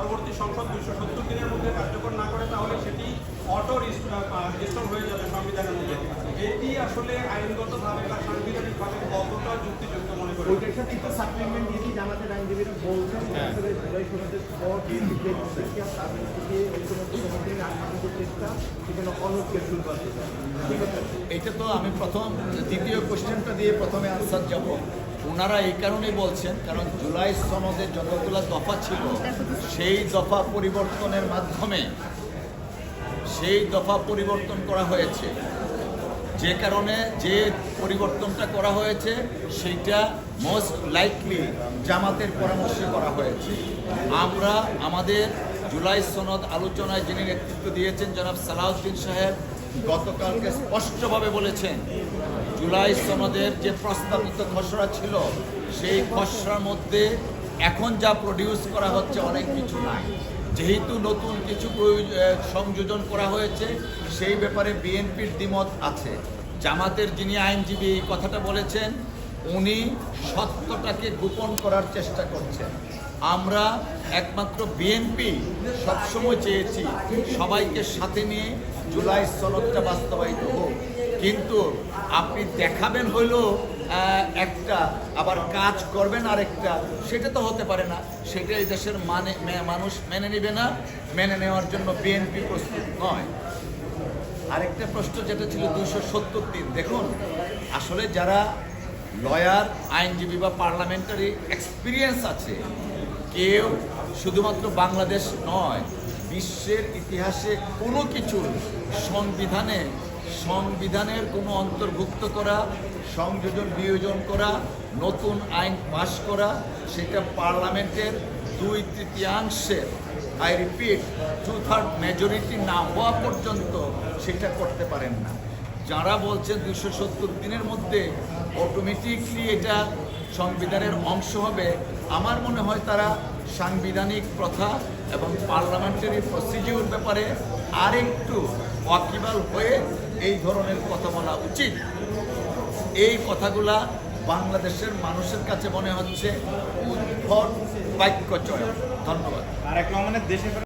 পরবর্তী সংসদ দুইশো সত্তর দিনের মধ্যে কার্যকর না করে তাহলে সেটি অটো রেজিস্ট্রন হয়ে যাবে সংবিধানের মধ্যে এটি আসলে আইনগতভাবে বা সাংবিধানিকভাবে কতটা যুক্তিযুক্ত মনে করি ওইটার সাথে একটা সাপ্লিমেন্ট দিয়েছি জামাতের আইনজীবীরা বলছেন? আসলে জুলাই সনদের পর বিএনপি যে প্রচেষ্টা তার থেকে ওই সমস্ত সমাজের আত্মীয় চেষ্টা সেখানে অনৈক্য শুরু করতে ঠিক আছে এটা তো আমি প্রথম দ্বিতীয় কোশ্চেনটা দিয়ে প্রথমে আনসার যাব। ওনারা এই কারণেই বলছেন, কারণ জুলাই সনদে যতগুলো দফা ছিল, সেই দফা পরিবর্তনের মাধ্যমে সেই দফা পরিবর্তন করা হয়েছে। যে কারণে যে পরিবর্তনটা করা হয়েছে, সেইটা মোস্ট লাইকলি জামাতের পরামর্শে করা হয়েছে। আমরা আমাদের জুলাই সনদ আলোচনায় যিনি নেতৃত্ব দিয়েছেন জনাব সালাউদ্দিন সাহেব, গতকালকে স্পষ্টভাবে বলেছেন জুলাই সনদের যে প্রস্তাবিত খসড়া ছিল, সেই খসড়ার মধ্যে এখন যা প্রডিউস করা হচ্ছে অনেক কিছু নাই। যেহেতু নতুন কিছু সংযোজন করা হয়েছে, সেই ব্যাপারে বিএনপির দ্বিমত আছে। জামাতের যিনি আইনজীবী এই কথাটা বলেছেন উনি সত্যটাকে গোপন করার চেষ্টা করছেন। আমরা একমাত্র বিএনপি সবসময় চেয়েছি সবাইকে সাথে নিয়ে জুলাই সনদটা বাস্তবায়িত হোক। কিন্তু আপনি দেখাবেন হইল একটা, আবার কাজ করবেন আরেকটা, সেটা তো হতে পারে না। সেটা এই দেশের মানে মানুষ মেনে নেবে না, মেনে নেওয়ার জন্য বিএনপি প্রস্তুত নয়। আরেকটা প্রশ্ন যেটা ছিল দুশো সত্তর দিন দেখুন, আসলে যারা লয়ার, আইনজীবী বা পার্লামেন্টারি এক্সপিরিয়েন্স আছে। কেউ শুধুমাত্র বাংলাদেশ নয়, বিশ্বের ইতিহাসে কোনো কিছু সংবিধানে, সংবিধানের কোনো অন্তর্ভুক্ত করা, সংযোজন বিয়োজন করা, নতুন আইন পাশ করা, সেটা পার্লামেন্টের দুই তৃতীয়াংশের I repeat two third majority না হওয়া পর্যন্ত সেটা করতে পারেন না। যারা বলছেন দুশো সত্তর দিনের মধ্যে অটোমেটিকলি এটা সংবিধানের অংশ হবে, আমার মনে হয় তারা সাংবিধানিক প্রথা এবং পার্লামেন্টারি প্রসিডিউর ব্যাপারে আরেকটু ওয়াকিবাল হয়ে এই ধরনের কথা বলা উচিত। এই কথাগুলা বাংলাদেশের মানুষের কাছে মনে হচ্ছে উদ্ভট বাক্যচয়। ধন্যবাদ। আর এক দেশে